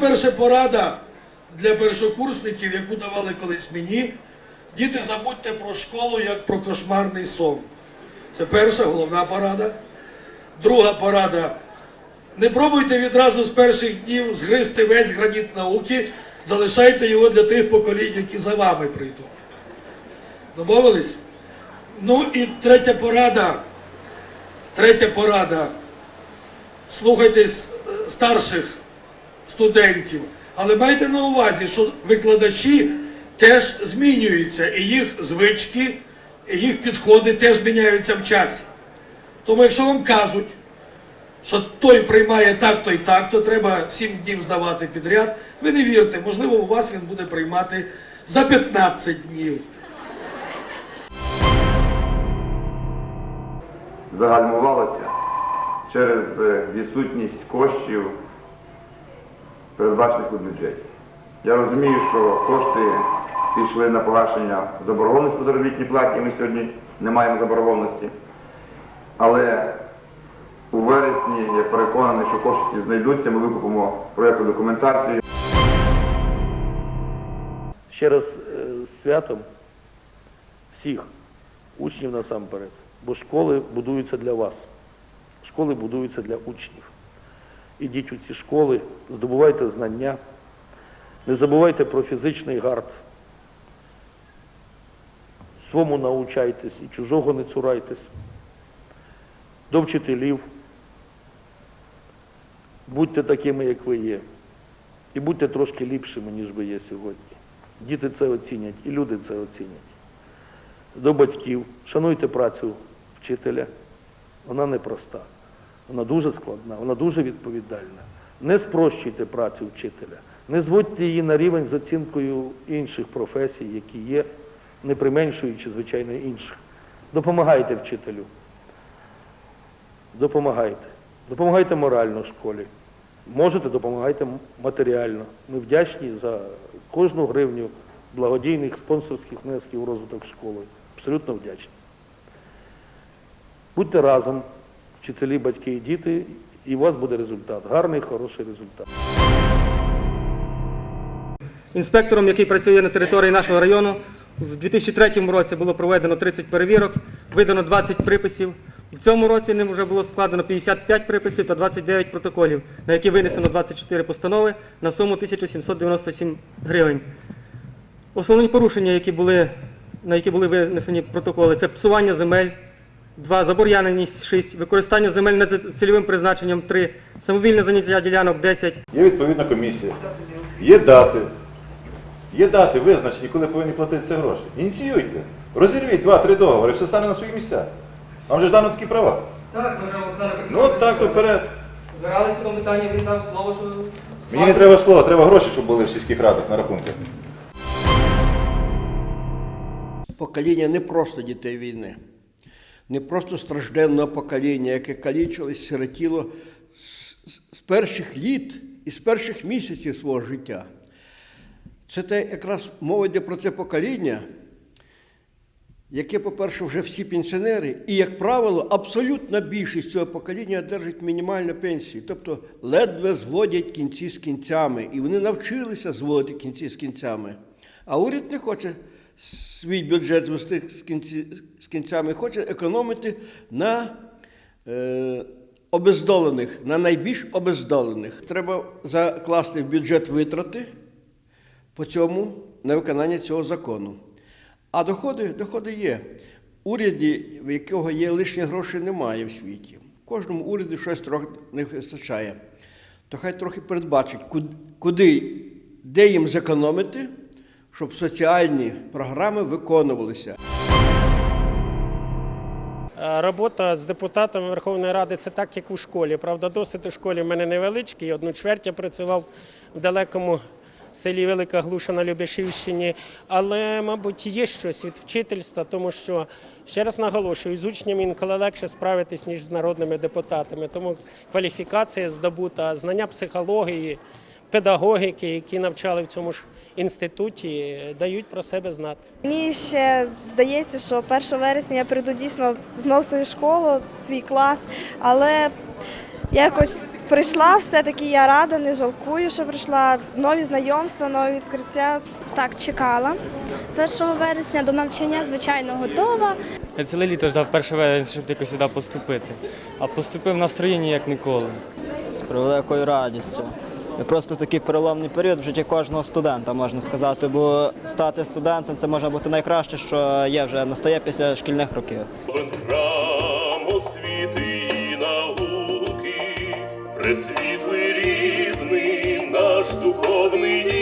перша порада для першокурсників, яку давали колись мені. Діти, забудьте про школу як про кошмарний сон. Це перша головна порада. Друга порада. Не пробуйте відразу з перших днів згризти весь граніт науки, залишайте його для тих поколінь, які за вами прийдуть. Домовились? Ну і третя порада. Третя порада. Слухайтесь е, старших студентів, але майте на увазі, що викладачі теж змінюються, і їх звички, і їх підходи теж міняються в часі. Тому якщо вам кажуть, що той приймає так-то і так, то треба 7 днів здавати підряд, ви не вірте, можливо, у вас він буде приймати за 15 днів. загальмувалося через е, відсутність коштів, передбачених у бюджеті. Я розумію, що кошти пішли на погашення заборгованості по заробітній платі, ми сьогодні не маємо заборгованості. Але у вересні я переконаний, що кошти знайдуться, ми викупимо проєктну документацію. Ще раз е, з святом всіх учнів насамперед, бо школи будуються для вас. Школи будуються для учнів. Ідіть у ці школи, здобувайте знання, не забувайте про фізичний гард. Свому научайтесь і чужого не цурайтесь. До вчителів. Будьте такими, як ви є. І будьте трошки ліпшими, ніж ви є сьогодні. Діти це оцінять, і люди це оцінять. До батьків. Шануйте працю вчителя. Вона непроста. Вона дуже складна, вона дуже відповідальна. Не спрощуйте працю вчителя. Не зводьте її на рівень з оцінкою інших професій, які є, не применшуючи, звичайно, інших. Допомагайте вчителю. Допомагайте. Допомагайте морально школі. Можете, допомагайте матеріально. Ми вдячні за кожну гривню благодійних спонсорських внесків у розвиток школи. Абсолютно вдячні. Будьте разом, вчителі, батьки і діти, і у вас буде результат. Гарний, хороший результат. Інспектором, який працює на території нашого району, в 2003 році було проведено 30 перевірок, видано 20 приписів. В цьому році ним вже було складено 55 приписів та 29 протоколів, на які винесено 24 постанови на суму 1797 гривень. Основні порушення, які були, на які були винесені протоколи, це псування земель, 2, забор'яненість 6, використання земель не за цільовим призначенням 3, самовільне заняття ділянок 10, Є відповідна комісія, є дати. Є дати визначені, коли повинні платити ці гроші. Ініціюйте. Розірвіть два-три договори, все стане на свої місця. Вам же ж дано такі права. Так, може, Олександр Ну от так, то вперед. Збирались по тому питанні, він дав слово, що... Мені не треба слова, треба гроші, щоб були в сільських радах на рахунках. покоління не просто дітей війни, не просто стражденного покоління, яке калічилось, сиротіло з, перших літ і з перших місяців свого життя. Це те якраз мова йде про це покоління, яке, по-перше, вже всі пенсіонери, і, як правило, абсолютна більшість цього покоління одержить мінімальну пенсію, тобто ледве зводять кінці з кінцями, і вони навчилися зводити кінці з кінцями. А уряд не хоче свій бюджет звести з, кінці, з кінцями, хоче економити на е, обездолених, на найбільш обездолених. Треба закласти в бюджет витрати по цьому на виконання цього закону. А доходи, доходи є. Уряді, в якого є лишні гроші, немає в світі. Кожному уряду щось трохи не вистачає. То хай трохи передбачить, куди, де їм зекономити, щоб соціальні програми виконувалися. Е, Робота з депутатами Верховної Ради це так, як у школі. Правда, досвід у школі в мене невеличкий. Одну чверть я працював в далекому селі Велика Глуша на Любешівщині. Але, мабуть, є щось від вчительства, тому що, ще раз наголошую, з учнями інколи легше справитись, ніж з народними депутатами. Тому кваліфікація здобута, знання психології, педагогіки, які навчали в цьому ж інституті, дають про себе знати. Мені ще здається, що 1 вересня я прийду дійсно знов в свою школу, в свій клас, але якось прийшла, все-таки я рада, не жалкую, що прийшла нові знайомства, нові відкриття. Так, чекала. 1 вересня до навчання, звичайно, готова. Я ціле літо ждав 1 вересня, щоб якось сюди поступити. А поступив в настроєнні як ніколи. з превеликою радістю. Просто такий переломний період в житті кожного студента, можна сказати, бо стати студентом це може бути найкраще, що є вже настає після шкільних років. храм освіти і науки, пресвітлий рідний наш духовний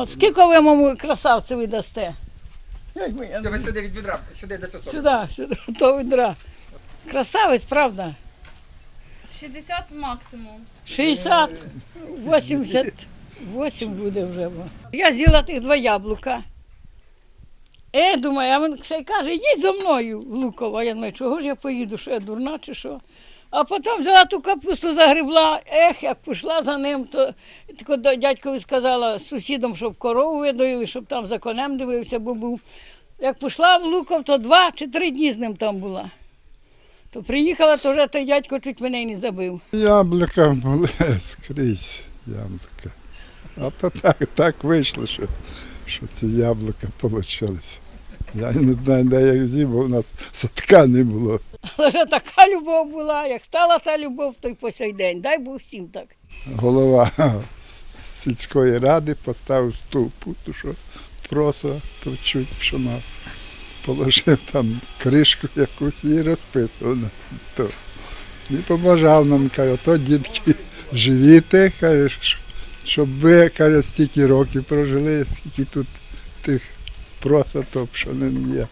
От скільки ви моєму красавцеві дасте? Ви сюди від відра, сюди до цього. Сюди, сюди, до відра. Красавець, правда? 60 максимум. 60, 88 буде вже. бо. Я з'їла тих два яблука. Е, думаю, а він ще й каже, їдь за мною в Луково. А я думаю, чого ж я поїду, що я дурна чи що? А потім взяла ту капусту, загребла, ех, як пішла за ним, то тако дядькові сказала з сусідом, щоб корову видоїли, щоб там за конем дивився, бо був. Як пішла в Луков, то два чи три дні з ним там була. То приїхала, то вже той дядько чуть мене не забив. Яблука були скрізь яблука. А то так, так вийшло, що, що ці яблука вийшли. Я не знаю, де я їх бо у нас садка не було. Але вже така любов була, як стала та любов, то й по сей день. Дай Бог всім так. Голова сільської ради поставив стовпу, то що просто товчуть пшено. Положив там кришку якусь і розписував то. І побажав нам, каже, то дітки живіте, каже, щоб ви, каже, стільки років прожили, скільки тут тих просоток пшонин є.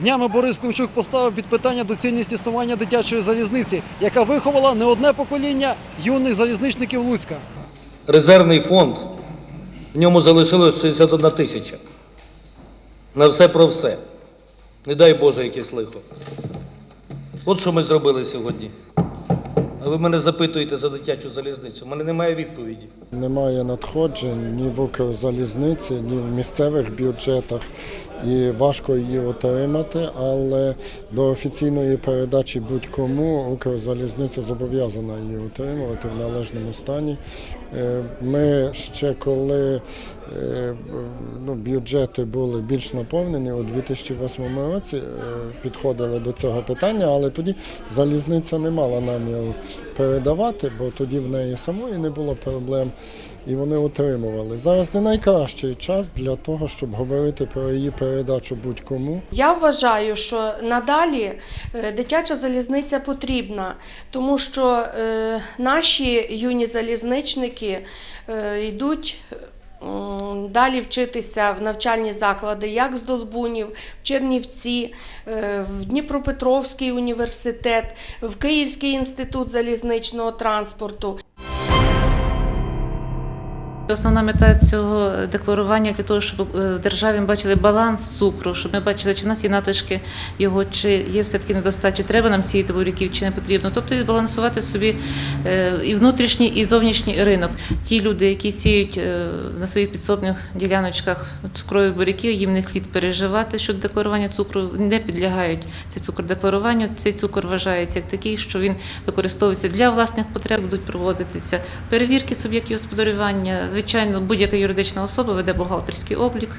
Днями Борис Климчук поставив під питання доцільність існування дитячої залізниці, яка виховала не одне покоління юних залізничників Луцька. Резервний фонд, в ньому залишилось 61 тисяча. На все про все. Не дай Боже якесь лихо. От що ми зробили сьогодні. Ви мене запитуєте за дитячу залізницю. У мене немає відповіді. Немає надходжень ні в Укрзалізниці, ні в місцевих бюджетах. І важко її отримати, але до офіційної передачі будь-кому Укрзалізниця зобов'язана її отримувати в належному стані. Е, Ми ще коли е, ну, бюджети були більш наповнені, у 2008 році е, підходили до цього питання, але тоді залізниця не мала наміру передавати, бо тоді в неї самої не було проблем. І вони отримували. Зараз не найкращий час для того, щоб говорити про її передачу будь-кому. Я вважаю, що надалі е, дитяча залізниця потрібна, тому що е, наші юні залізничники е, йдуть. Далі вчитися в навчальні заклади, як з Долбунів, в Чернівці, в Дніпропетровський університет, в Київський інститут залізничного транспорту. Основна мета цього декларування для того, щоб е, в державі бачили баланс цукру, щоб ми бачили, чи в нас є надлишки його, чи є все-таки недостача, треба нам сіяти буряків, чи не потрібно. Тобто і збалансувати собі е, і внутрішній, і зовнішній ринок. Ті люди, які сіють е, на своїх підсобних діляночках цукрові буряки, їм не слід переживати щодо декларування цукру, не підлягають цей цукор декларуванню. Цей цукор вважається як такий, що він використовується для власних потреб, будуть проводитися перевірки суб'єктів господарювання. Звичайно, будь-яка юридична особа веде бухгалтерський облік.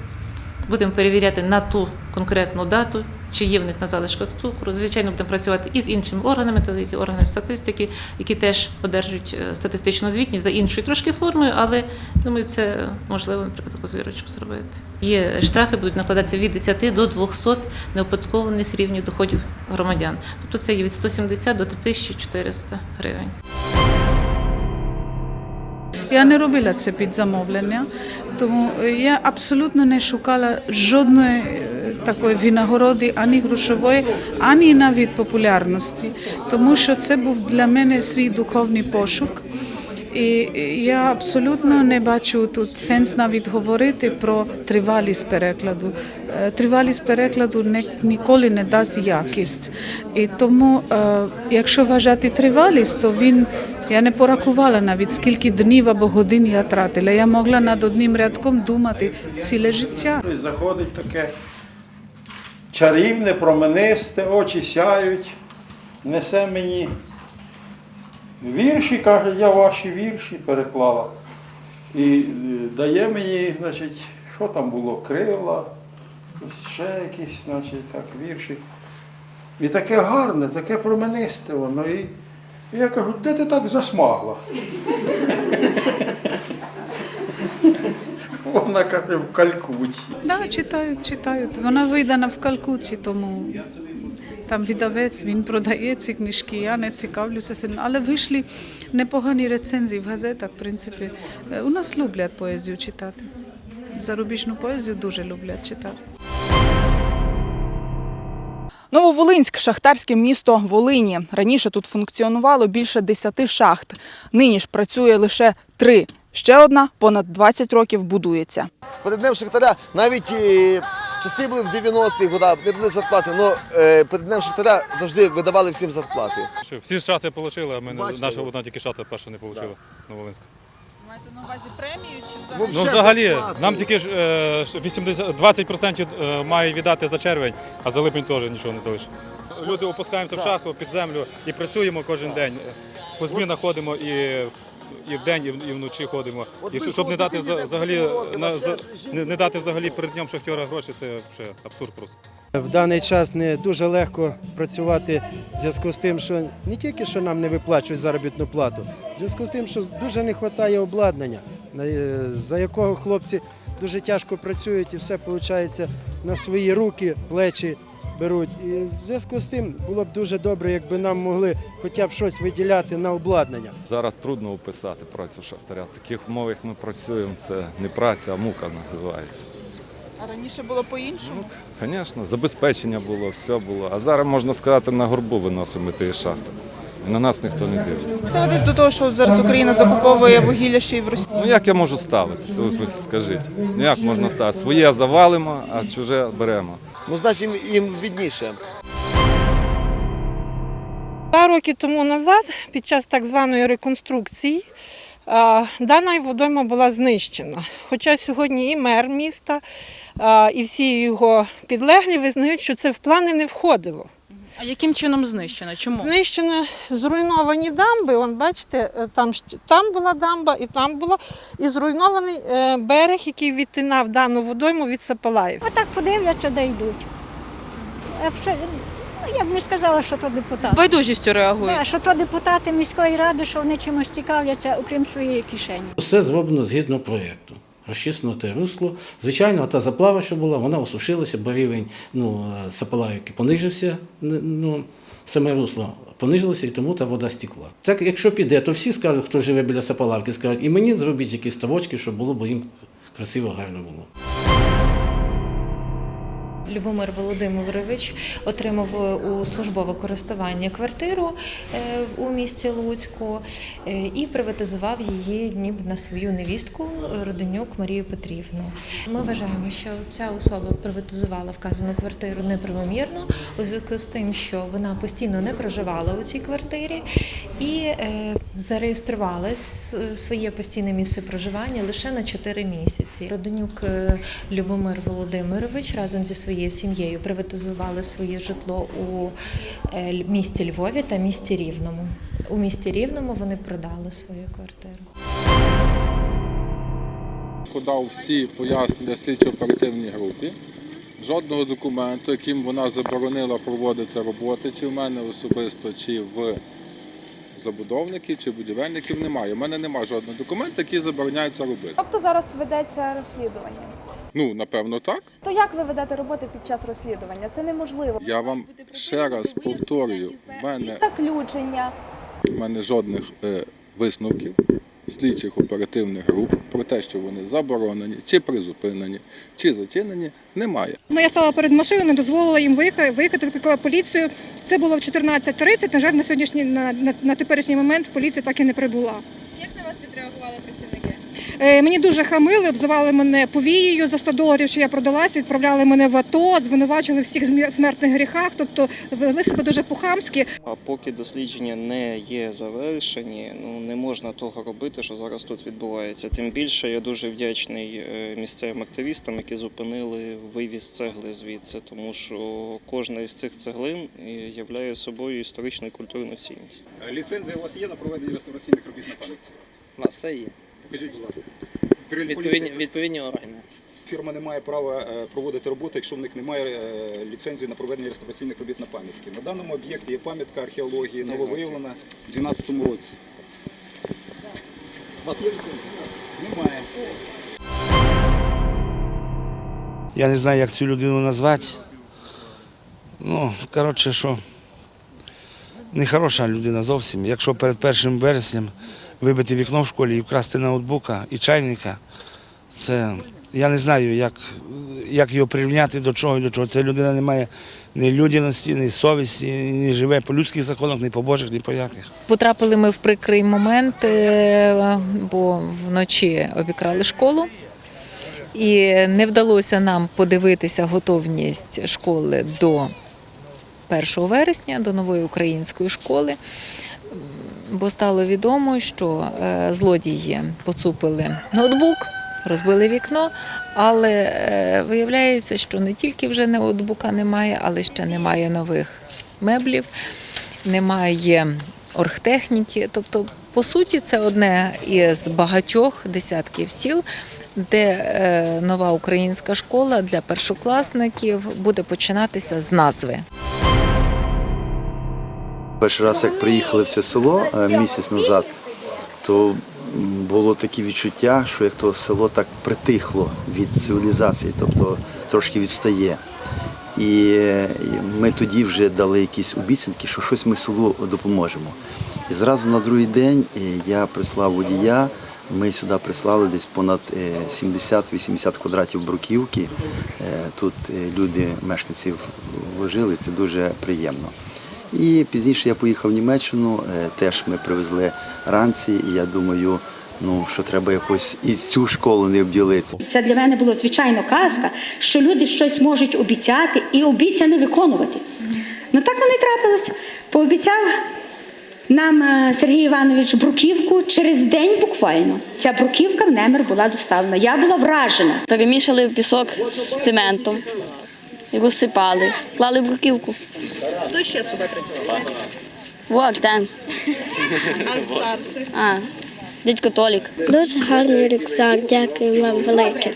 Будемо перевіряти на ту конкретну дату, чи є в них на залишках цукру. Звичайно, будемо працювати і з іншими органами, та які органи статистики, які теж одержують е, статистичну звітність за іншою трошки формою, але думаю, це можливо, наприклад, таку звірочку зробити. Є штрафи, будуть накладатися від 10 до 200 неоподаткованих рівнів доходів громадян. Тобто це є від 170 до 3400 гривень. Я не робила це під замовлення, тому я абсолютно не шукала жодної такої винагороди, ані грошової, ані навіть популярності, тому що це був для мене свій духовний пошук. І я абсолютно не бачу тут сенс навіть говорити про тривалість перекладу. Тривалість перекладу не, ніколи не дасть якість. І тому, якщо вважати тривалість, то він я не порахувала навіть скільки днів або годин я тратила. Я могла над одним рядком думати ціле життя. Заходить таке чарівне, променисте, очі сяють, несе мені вірші, каже, я ваші вірші переклала. І е, дає мені, значить, що там було, крила, ще якісь, значить, так, вірші. І таке гарне, таке променисте воно. І я кажу, де ти так засмагла? Вона каже, в Калькутті. Да, читають, читають. Вона видана в Калкуті, тому там видавець, він продає ці книжки, я не цікавлюся сильно. Але вийшли непогані рецензії в газетах, в принципі. Е, У нас люблять поезію читати. Зарубіжну поезію дуже люблять читати. Нововолинськ шахтарське місто Волині. Раніше тут функціонувало більше 10 шахт. Нині ж працює лише три. Ще одна понад 20 років будується. Перед днем Шахтаря навіть е, часи були в 90-х годах, не були зарплати, але перед днем Шахтаря завжди видавали всім зарплати. Всі шахти отримали, а ми не, Бачите, наша одна тільки шахта перша не отримала, Новолинська. Маєте на увазі премію чи Вообще Ну, взагалі, нам тільки ж е, 80, 20% е, має віддати за червень, а за липень теж нічого не дали. Люди опускаємося в шахту під землю і працюємо кожен день. По змінах ходимо і, і вдень, і в- і вночі ходимо. От І ви щоб не дати взагалі на, на за- не, не дати взагалі перед днем шахтера гроші, це вже абсурд просто. В даний час не дуже легко працювати в зв'язку з тим, що не тільки що нам не виплачують заробітну плату, в зв'язку з тим, що дуже не вистачає обладнання, е, за якого хлопці дуже тяжко працюють і все виходить на свої руки, плечі беруть. І в зв'язку з тим було б дуже добре, якби нам могли хоча б щось виділяти на обладнання. Зараз трудно описати працю шахтаря. В таких умовах ми працюємо. Це не праця, а мука називається. А раніше було по-іншому. Звісно, забезпечення було, все було. А зараз можна сказати, на горбу виносимо ті шахти. І на нас ніхто не дивиться. Це десь до того, що зараз Україна закуповує вугілля ще й в Росії. Ну як я можу ставити? Ви скажіть. Ну як можна ставити? Своє завалимо, а чуже беремо. Ну, значить, їм, їм відніше. Два роки тому назад, під час так званої реконструкції, дана водойма була знищена. Хоча сьогодні і мер міста, і всі його підлеглі визнають, що це в плани не входило. А яким чином знищено? Чому? Знищено зруйновані дамби. Вон, бачите, е, там, там була дамба і там була, і зруйнований е, берег, який відтинав дану водойму від Сапалаїв. А так подивляться, де йдуть. Ну, я б не сказала, що то депутати. З байдужістю реагують. Да, що то депутати міської ради, що вони чимось цікавляться, окрім своєї кишені. Все зроблено згідно проєкту. Розчистено те русло. Звичайно, та заплава, що була, вона осушилася, бо рівень ну, Сапалаївки понижився, ну, саме русло понижилося, і тому та вода стікла. Так, якщо піде, то всі скажуть, хто живе біля Сапалавки, скажуть, і мені зробіть якісь ставочки, щоб було, бо їм красиво, гарно було. Любомир Володимирович отримав е, у службове користування квартиру е, у місті Луцьку е, і приватизував її ніби на свою невістку Роденюк Марію Петрівну. Ми вважаємо, що ця особа приватизувала вказану квартиру неправомірно у зв'язку з тим, що вона постійно не проживала у цій квартирі і зареєструвала своє постійне місце проживання лише на 4 місяці. Роденюк Любомир Володимирович разом зі своєю сім'єю приватизували своє житло у е, місті Львові та місті Рівному. У місті Рівному вони продали свою квартиру. подав всі пояснення слідчо-оперативній групі. Жодного документу, яким вона заборонила проводити роботи, чи в мене особисто, чи в забудовників, чи будівельників немає. У мене немає жодного документу, який забороняє це робити. Тобто зараз ведеться розслідування. Ну, напевно, так. То як ви ведете роботи під час розслідування? Це неможливо. Я вам ще раз повторюю, в мене, Заключення. в мене жодних е, висновків слідчих оперативних груп про те, що вони заборонені, чи призупинені, чи зачинені, немає. Ну, я стала перед машиною, не дозволила їм виїхати, виїхати, викликала поліцію. Це було в 14.30. На жаль, на сьогоднішній на, на, на теперішній момент поліція так і не прибула. Як на вас відреагували працівники? Е, Мені дуже хамили, обзивали мене повією за 100 доларів, що я продалась, відправляли мене в АТО, звинувачили в всіх смертних гріхах, тобто вели себе дуже по-хамськи. А поки дослідження не є завершені, ну не можна того робити, що зараз тут відбувається. Тим більше я дуже вдячний е, місцевим активістам, які зупинили вивіз цегли звідси, тому що кожна із цих цеглин е, являє собою історичну і культурну цінність. Ліцензія у вас є на проведення реставраційних робіт на пам'ятці? У нас все є. Покажіть, будь ласка. Відповідні, відповідні органи. Фірма не має права е, проводити роботи, якщо в них немає е, ліцензії на проведення реставраційних робіт на пам'ятки. На даному об'єкті є пам'ятка археології, нововиявлена в 2012 році. У вас є ліцензія? Немає. Я не знаю, як цю людину назвати. Ну, коротше, що нехороша людина зовсім. Якщо перед 1 вереснем вибити вікно в школі і вкрасти ноутбука і чайника, це я не знаю, як, як його прирівняти до чого і до чого. Ця людина не має ні людяності, ні совісті, не живе по людських законах, ні по Божих, ні по яких. Потрапили ми в прикрий момент, е, бо вночі обікрали школу. І не вдалося нам подивитися готовність школи до 1 вересня, до нової української школи, бо стало відомо, що е, злодії поцупили ноутбук, розбили вікно, але е, виявляється, що не тільки вже ноутбука немає, але ще немає нових меблів, немає оргтехніки. Тобто, по суті, це одне із багатьох десятків сіл, де е, нова українська школа для першокласників буде починатися з назви. Перший раз, як приїхали в це село е, місяць назад, то було таке відчуття, що як то село так притихло від цивілізації, тобто трошки відстає. І е, ми тоді вже дали якісь обіцянки, що щось ми селу допоможемо. І зразу на другий день е, я прислав водія. Ми сюди прислали десь понад е, 70-80 квадратів бруківки. Тут люди, мешканці вложили, це дуже приємно. І пізніше я поїхав в Німеччину, е, теж ми привезли ранці, і я думаю, ну що треба якось і цю школу не обділити. Це для мене було звичайно казка, що люди щось можуть обіцяти і обіцяне виконувати. Ну так воно і трапилось. Пообіцяв нам е, Сергій Іванович бруківку через день буквально. Ця бруківка в Немир була доставлена. Я була вражена. Перемішали пісок з цементом і розсипали, клали бруківку. Хто ще з тобою працював? Артем. А старший? А, дядько Толік. Дуже гарний рюкзак, дякую вам велике.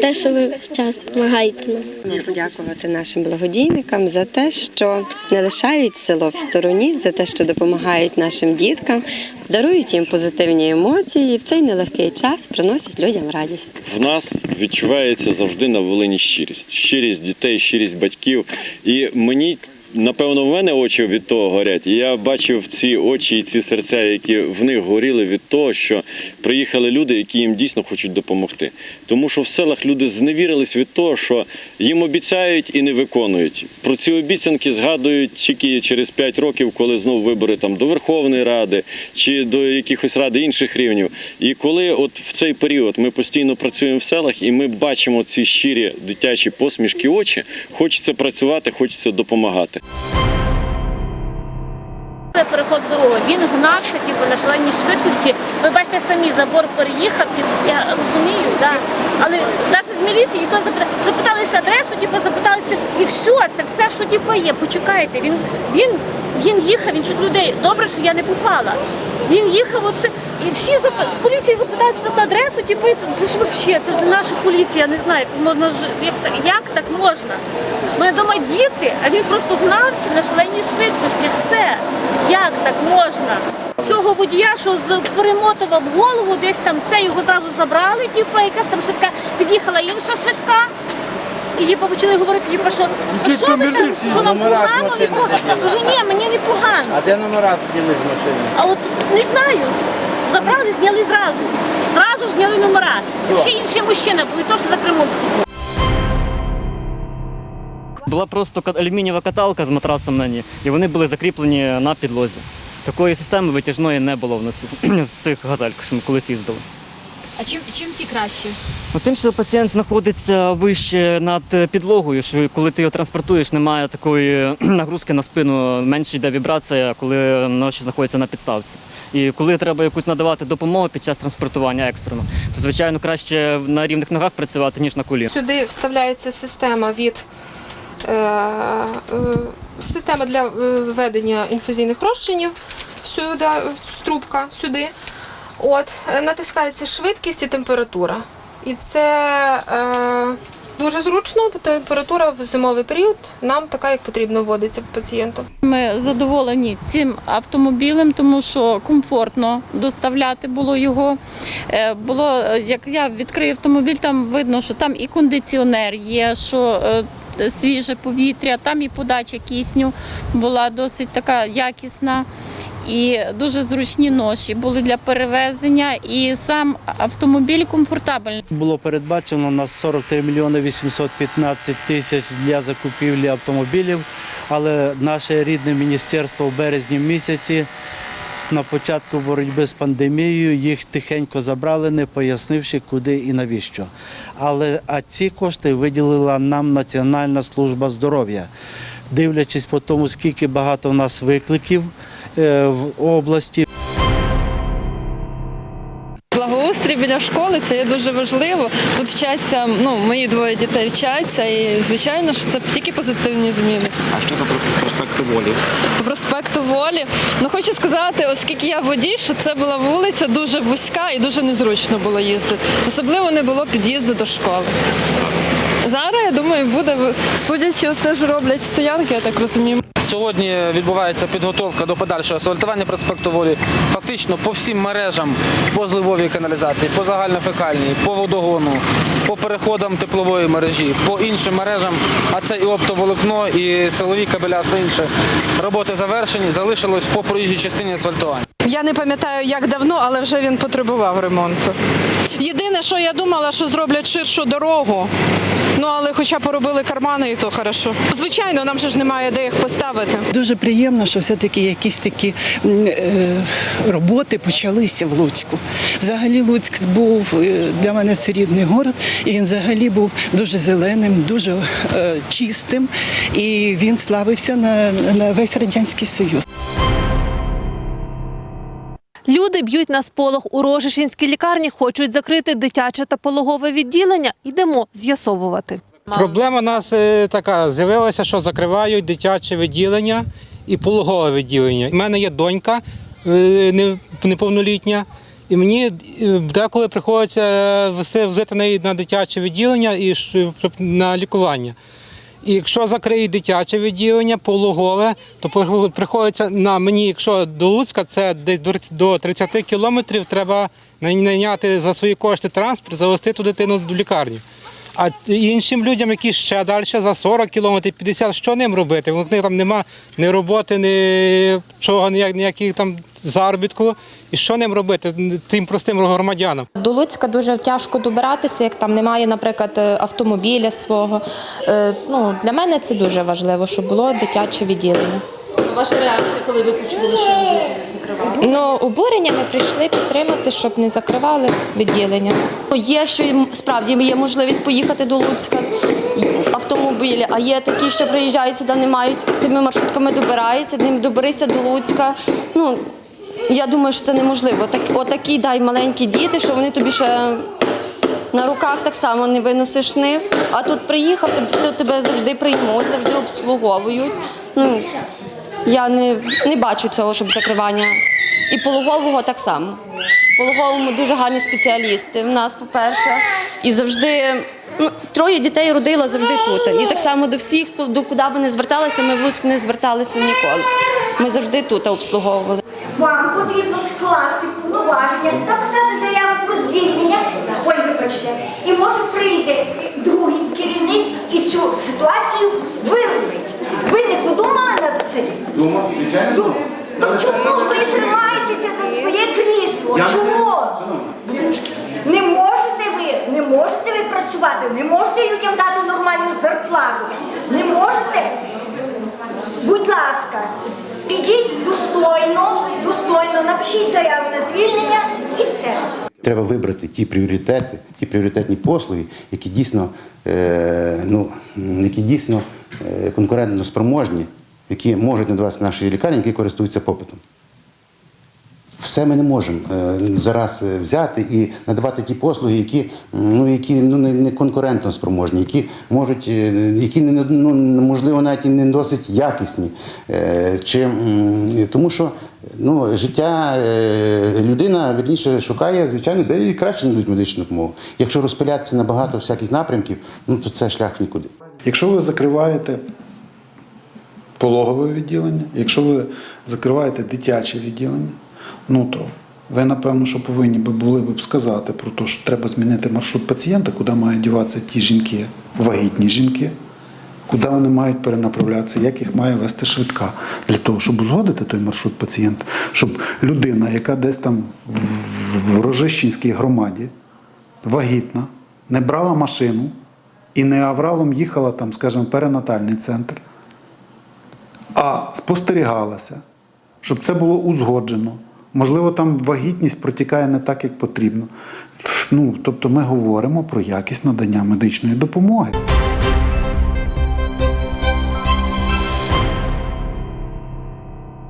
Те, що ви час допомагаєте нам. Подякувати нашим благодійникам за те, що не лишають село в стороні, за те, що допомагають нашим діткам, дарують їм позитивні емоції і в цей нелегкий час приносять людям радість. В нас відчувається завжди на Волині щирість. Щирість дітей, щирість батьків. І мені. Напевно, в мене очі від того горять. Я бачив ці очі і ці серця, які в них горіли від того, що приїхали люди, які їм дійсно хочуть допомогти. Тому що в селах люди зневірились від того, що їм обіцяють і не виконують. Про ці обіцянки згадують тільки через 5 років, коли знову вибори там до Верховної Ради чи до якихось ради інших рівнів. І коли от в цей період ми постійно працюємо в селах і ми бачимо ці щирі дитячі посмішки очі, хочеться працювати, хочеться допомагати. Переход дороги. Він гнався типу, на шаленій швидкості. Ви бачите самі, забор переїхав, я розумію, да. але навіть з міліції то запитали, запиталися адресу, типу, запиталися, і все, це все, що типу, є. Почекайте, він, він, він їхав, він чуть людей. Добре, що я не попала. Він їхав, оце, і всі зап- з поліції запиталися просто адресу, типу, це, ж взагалі, це ж не наша поліція, не знаю, як можна ж, як, так- як так можна? У мене вдома діти, а він просто гнався на шаленій швидкості, все. Як так можна? Цього водія, що з- перемотував голову, десь там це його зразу забрали, типу, якась там швидка під'їхала інша швидка. І типу, почали говорити, типу, що, а що ви там, що вам номера з погано, не машини погано? Я кажу, ні, мені не погано. А де номера сиділи з машини? А от не знаю. Забрали, зняли зразу. Зразу ж зняли номера. Ще інші мужчина були, теж за кермом сидів. Була просто алюмінієва каталка з матрасом на ній, і вони були закріплені на підлозі. такої системи витяжної не було в нас в цих газельках, що ми колись їздили. А чим, чим ці кращі? Ну, Тим, що пацієнт знаходиться вище над підлогою, що коли ти його транспортуєш, немає такої нагрузки на спину, менше йде вібрація, коли ночі знаходиться на підставці. І коли треба якусь надавати допомогу під час транспортування екстрено, то звичайно краще на рівних ногах працювати, ніж на колі. Сюди вставляється система від е, е, система для е, ведення інфузійних розчинів. Сюди трубка сюди. От е, натискається швидкість і температура. І це е, дуже зручно, бо температура в зимовий період нам така, як потрібно, вводиться пацієнту. Ми задоволені цим автомобілем, тому що комфортно доставляти було його. Е, Було, е, як я відкрию автомобіль, там видно, що там і кондиціонер є, що свіже повітря, там і подача кисню була досить така якісна. І дуже зручні ноші були для перевезення, і сам автомобіль комфортабельний. Було передбачено на 43 мільйони 815 тисяч для закупівлі автомобілів, але наше рідне міністерство в березні місяці на початку боротьби з пандемією їх тихенько забрали, не пояснивши, куди і навіщо. Але а ці кошти виділила нам Національна служба здоров'я, дивлячись по тому, скільки багато в нас викликів е, в області. Благоустрій біля школи це є дуже важливо. Тут вчаться, ну мої двоє дітей вчаться, і звичайно, що це тільки позитивні зміни. А що по проспекту волі? По проспекту волі. Ну хочу сказати, оскільки я водій, що це була вулиця дуже вузька і дуже незручно було їздити. Особливо не було під'їзду до школи. Зараз я думаю, буде судячи, це ж роблять стоянки, я так розумію. Сьогодні відбувається підготовка до подальшого асфальтування проспекту Волі. Фактично по всім мережам, по зливовій каналізації, по загальнофекальній, по водогону, по переходам теплової мережі, по іншим мережам, а це і оптоволокно, і силові кабеля, все інше. Роботи завершені, залишилось по проїжджій частині асфальтування. Я не пам'ятаю, як давно, але вже він потребував ремонту. Єдине, що я думала, що зроблять ширшу дорогу. Ну але хоча поробили кармани, і то хорошо. Звичайно, нам же ж немає де їх поставити. Дуже приємно, що все-таки якісь такі е, роботи почалися в Луцьку. Взагалі Луцьк був е, для мене це рідний город, і він взагалі був дуже зеленим, дуже е, чистим, і він славився на, на весь радянський союз. Люди б'ють на сполох у Рожишинській лікарні, хочуть закрити дитяче та пологове відділення. Йдемо з'ясовувати. Проблема у нас е, така: з'явилася, що закривають дитяче відділення і пологове відділення. У мене є донька е, неповнолітня, і мені е, деколи приходиться вести взяти неї на дитяче відділення і на лікування. І якщо закриють дитяче відділення, пологове, то приходиться на мені, якщо до Луцька, це десь до риц- 30 кілометрів, треба найняти за свої кошти транспорт, завести ту дитину до лікарні. А іншим людям, які ще далі за 40 кілометрів, 50, що ним робити? У них там нема ні роботи, ні чого, ніяк, ніяких там заробітку. І що ним робити тим простим громадянам? До Луцька дуже тяжко добиратися, як там немає, наприклад, е, автомобіля свого. Е, Ну, для мене це дуже важливо, щоб було дитяче відділення. Ваша реакція, коли ви почули, що ви закривали? Ну, обурення ми прийшли підтримати, щоб не закривали відділення. Ну, Є, що їм справді є можливість поїхати до Луцька автомобілі, а є такі, що приїжджають сюди, не мають тими маршрутками добираються, ним доберися до Луцька. Ну, я думаю, що це неможливо. Так, отакі дай маленькі діти, що вони тобі ще на руках так само не виносиш нив. А тут приїхав, то тебе завжди приймуть, завжди обслуговують. Ну, я не, не бачу цього, щоб закривання. І пологового так само. Пологовому дуже гарні спеціалісти. В нас, по-перше, і завжди ну, троє дітей родила завжди тут. І так само до всіх, до куди б не зверталися, ми в Луцьк не зверталися ніколи. Ми завжди тут обслуговували. Потрібно скласти повноваження, написати заяву про звільнення, ой, вибачте, і може прийде другий керівник і цю ситуацію вирулить. Ви не подумали над цим? Думав, звичайно. Ну чому ви тримаєтеся за своє крісло? Я- Чому? Не можете ви, не можете ви працювати, не можете людям дати нормальну зарплату, не можете. Ласка, підіть достойно, достойно, напишіть заяву на звільнення і все. Треба вибрати ті пріоритети, ті пріоритетні послуги, які дійсно, е, ну, які дійсно е, конкурентно спроможні, які можуть надаватися наші лікарні, які користуються попитом. Все ми не можемо е, зараз е, взяти і надавати ті послуги, які, ну, які ну, не, конкурентно спроможні, які можуть, е, які не, ну, можливо навіть і не досить якісні. Чи, тому що ну, життя людина вірніше шукає, звичайно, де і краще надають медичну допомогу. Якщо розпилятися на багато всяких напрямків, ну то це шлях нікуди. Якщо ви закриваєте пологове відділення, якщо ви закриваєте дитяче відділення, ну то ви, напевно, що повинні би були б сказати про те, що треба змінити маршрут пацієнта, куди мають діватися ті жінки, вагітні жінки, куди вони мають перенаправлятися, як їх має вести швидка, для того, щоб узгодити той маршрут пацієнта, щоб людина, яка десь там в- Рожищенській громаді, вагітна, не брала машину і не авралом їхала там, скажімо, перинатальний центр, а спостерігалася, щоб це було узгоджено. Можливо, там вагітність протікає не так, як потрібно. Ну, тобто ми говоримо про якість надання медичної допомоги.